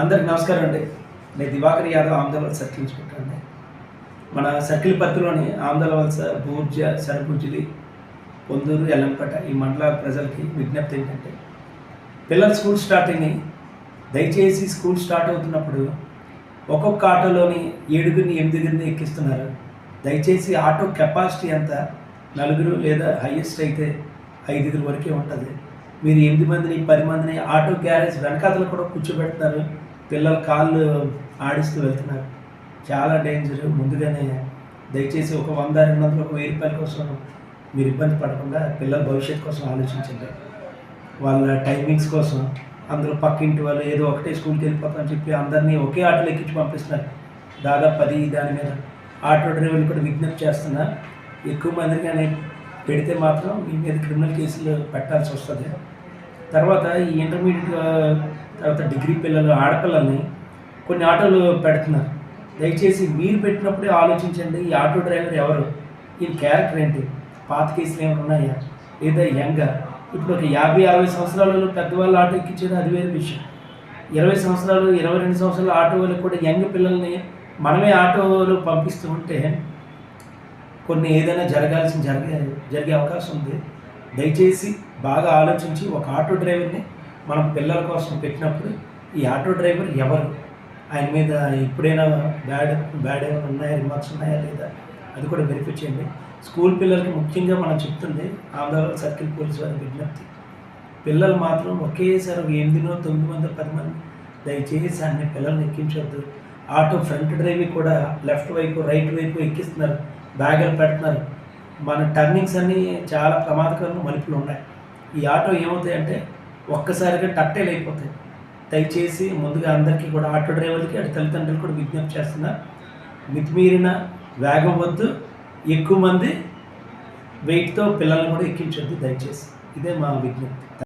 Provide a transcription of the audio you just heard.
అందరికి నమస్కారం అండి. నేను దివాకర్ యాదవ్ ఆమ్దాబాద్ సర్కిల్ ఇన్స్పెక్టర్ అండి మన సర్కిల్ పరిధిలోని ఆమ్దాబాద్ బూర్జ సరపుజులి పొందూరు ఎల్లంపేట ఈ మండలాల ప్రజలకి విజ్ఞప్తి ఏంటంటే పిల్లల స్కూల్ స్టార్టింగ్ దయచేసి స్కూల్ స్టార్ట్ అవుతున్నప్పుడు ఒక్కొక్క ఆటోలోని ఏడుగురిని ఎనిమిదిగురిని ఎక్కిస్తున్నారు. దయచేసి ఆటో కెపాసిటీ ఎంత? నలుగురు లేదా హైయెస్ట్ అయితే ఐదుగురు వరకే ఉంటుంది. మీరు ఎనిమిది మందిని పది మందిని ఆటో గ్యారేజ్ వెనకాతలు కూడా కూర్చోబెడుతున్నారు. పిల్లల కాళ్ళు ఆడిస్తూ వెళ్తున్నారు. చాలా డేంజర్ ముందుగానే దయచేసి ఒక వంద రెండు వందలు ఒక వెయ్యి రూపాయల కోసం మీరు ఇబ్బంది పడకుండా పిల్లల భవిష్యత్తు కోసం ఆలోచించండి. వాళ్ళ టైమింగ్స్ కోసం అందరూ పక్కింటి వాళ్ళు ఏదో ఒకటే స్కూల్కి వెళ్ళిపోతామని చెప్పి అందరినీ ఒకే ఆటోలో ఎక్కించి పంపిస్తున్నారు. దాదాపు పది దాని మీద. ఆటో డ్రైవర్లు కూడా విజ్ఞప్తి చేస్తున్నా ఎక్కువ మందిని కానీ పెడితే మాత్రం మీ మీద క్రిమినల్ కేసులు పెట్టాల్సి వస్తుంది. తర్వాత ఈ ఇంటర్మీడియట్ తర్వాత డిగ్రీ పిల్లలు ఆడపిల్లల్ని కొన్ని ఆటోలు పెడుతున్నారు. దయచేసి మీరు పెట్టినప్పుడే ఆలోచించండి ఈ ఆటో డ్రైవర్ ఎవరు? ఈ క్యారెక్టర్ ఏంటి? పాత కేసులు ఏమైనా ఉన్నాయా? లేదా యంగ్? ఇప్పుడు ఒక యాభై అరవై సంవత్సరాలలో పెద్దవాళ్ళు ఆటో ఎక్కించేది అది వేరే విషయం. ఇరవై సంవత్సరాలు ఇరవై రెండు సంవత్సరాల ఆటో వాళ్ళకి కూడా యంగ్ పిల్లల్ని మనమే ఆటోలో పంపిస్తూ ఉంటే కొన్ని ఏదైనా జరగాల్సిన జరిగే జరిగే అవకాశం ఉంది. దయచేసి బాగా ఆలోచించి ఒక ఆటో డ్రైవర్ని మనం పిల్లల కోసం పెట్టినప్పుడు ఈ ఆటో డ్రైవర్ ఎవరు? ఆయన మీద ఎప్పుడైనా బ్యాడ్ బ్యాడ్ ఏమైనా ఉన్నాయా? రిమార్క్స్ ఉన్నాయా లేదా? అది కూడా వెరిఫై చేయండి. స్కూల్ పిల్లలకి ముఖ్యంగా మనం చెప్తుంది ఆంధ్రవరం సర్కిల్ పోలీస్ వారి విజ్ఞప్తి. పిల్లలు మాత్రం ఒకేసారి ఎనిమిదినో తొమ్మిది మంది పది మంది దయచేసి అన్ని పిల్లల్ని ఎక్కించవద్దు ఆటో ఫ్రంట్ డ్రైవ్ కూడా లెఫ్ట్ వైపు రైట్ వైపు ఎక్కిస్తున్నారు. బ్యాగులు పెడుతున్నారు. మన టర్నింగ్స్ అన్నీ చాలా ప్రమాదకరమైన మలుపులు ఉన్నాయి. ఈ ఆటో ఏమవుతాయంటే ఒక్కసారిగా టట్టేలు అయిపోతాయి. దయచేసి ముందుగా అందరికీ కూడా ఆటో డ్రైవర్లకి అటు తల్లిదండ్రులు కూడా విజ్ఞప్తి చేస్తున్నా మితిమీరిన వేగం వద్దు ఎక్కువ మంది వెయిట్తో పిల్లల్ని కూడా ఎక్కించొద్దు దయచేసి. ఇదే మా విజ్ఞప్తి.